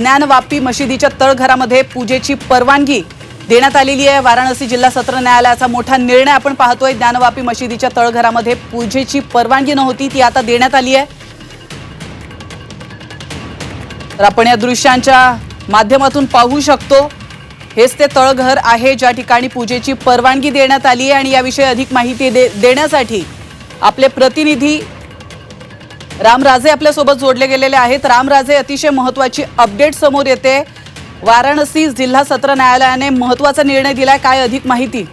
ज्ञानवापी मशिदीच्या तळघरामध्ये पूजेची परवानगी देण्यात आलेली आहे. वाराणसी जिल्हा सत्र न्यायालयाचा मोठा निर्णय आपण पाहतोय. ज्ञानवापी मशिदीच्या तळघरामध्ये पूजेची परवानगी नव्हती ती आता देण्यात आली आहे. तर आपण या दृश्यांच्या माध्यमातून पाहू शकतो. हेच ते तळघर आहे ज्या ठिकाणी पूजेची परवानगी देण्यात आली आहे. आणि याविषयी अधिक माहिती दे देण्यासाठी आपले प्रतिनिधी रामराजे आपल्यासोबत जोडले गेलेले आहेत. रामराजे अतिशय महत्वाची अपडेट समोर येते. वाराणसी जिल्हा सत्र न्यायालयाने महत्त्वाचा निर्णय दिलाय. काय अधिक माहिती?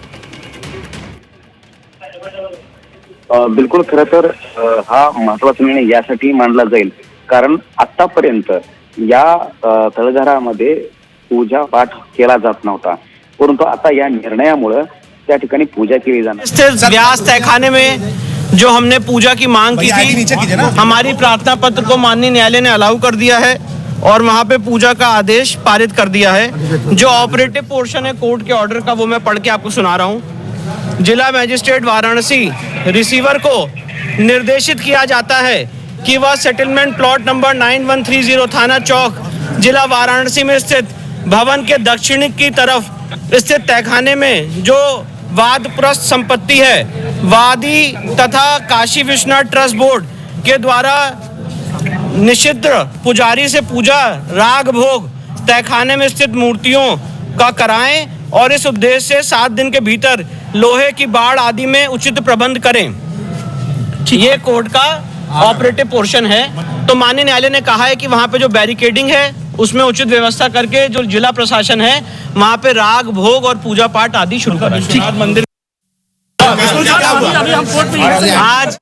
बिलकुल खरं तर हा महत्त्वाचा निर्णय यासाठी मानला जाईल. कारण आतापर्यंत या तळघरामध्ये पूजा पाठ केला जात नव्हता. परंतु आता या निर्णयामुळं त्या ठिकाणी पूजा केली जाणार. व्यास तहखाने में जो हमने पूजा की मांग की। थी हमारी प्रार्थना पत्र को माननीय न्यायालय ने अलाउ कर दिया है और वहाँ पे पूजा का आदेश पारित कर दिया है जो ऑपरेटिव पोर्शन है कोर्ट के ऑर्डर का वो मैं पढ़ के आपको सुना रहा हूँ जिला मजिस्ट्रेट वाराणसी रिसीवर को निर्देशित किया जाता है कि वह सेटलमेंट प्लॉट नंबर 9130 थाना चौक जिला वाराणसी में स्थित भवन के दक्षिणी की तरफ़ स्थित तहखाने में जो वादप्रस्त संपत्ति है वादी तथा काशी विश्वनाथ ट्रस्ट बोर्ड के द्वारा निषिद्ध पुजारी से पूजा, राग भोग, तहखाने में स्थित मूर्तियों का कराएँ और इस उद्देश्य से सात दिन के भीतर लोहे की बाढ़ आदि में उचित प्रबंध करें। ये कोर्ट का ऑपरेटिव पोर्शन है। तो माननीय न्यायालय ने कहा है कि वहाँ पे जो बैरिकेडिंग है, उसमें उचित व्यवस्था करके जो जिला प्रशासन है, वहाँ पे राग, भोग और पूजा पाठ आदि शुरू करें आज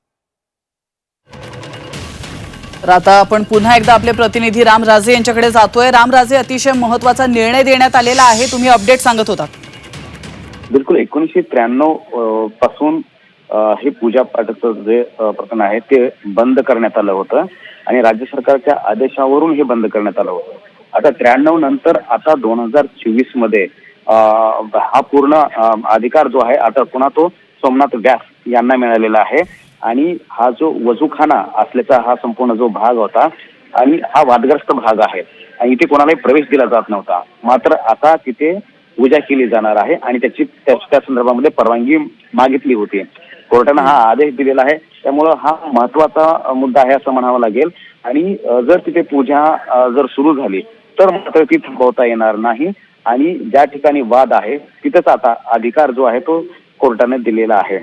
आता आपण पुन्हा एकदा आपले प्रतिनिधी रामराजे यांच्याकडे जातोय. रामराजे अतिशय महत्त्वाचा निर्णय देण्यात आलेला आहे. तुम्ही अपडेट सांगत होता. बिलकुल. एकोणीसशे त्र्याण्णवपासून हे पूजा पाठाचं जे प्रकरण आहे ते बंद करण्यात आलं होतं. आणि राज्य सरकारच्या आदेशावरून हे बंद करण्यात आलं होतं. आता त्र्याण्णव नंतर आता दोन हजार चोवीसमध्ये हा पूर्ण अधिकार जो आहे आता पुन्हा तो सोमनाथ व्यास यांना मिळालेला आहे. आणि हा जो वजूखाना असल्याचा हा संपूर्ण जो भाग होता आणि हा वादग्रस्त भाग आहे. आणि इथे कोणालाही प्रवेश दिला जात नव्हता. मात्र आता तिथे पूजा केली जाणार आहे आणि त्याची त्या संदर्भामध्ये परवानगी मागितली होती. कोर्टानं हा आदेश दिलेला आहे. त्यामुळं हा महत्त्वाचा मुद्दा आहे असं म्हणावं लागेल. आणि जर तिथे पूजा जर सुरू झाली तर मात्र ती थांबवता येणार नाही. आणि ज्या ठिकाणी वाद आहे तिथंच आता अधिकार जो आहे तो कोर्टाने दिलेला आहे.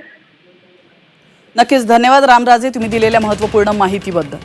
नक्कीच धन्यवाद रामराजे तुम्ही दिलेल्या महत्त्वपूर्ण माहितीबद्दल.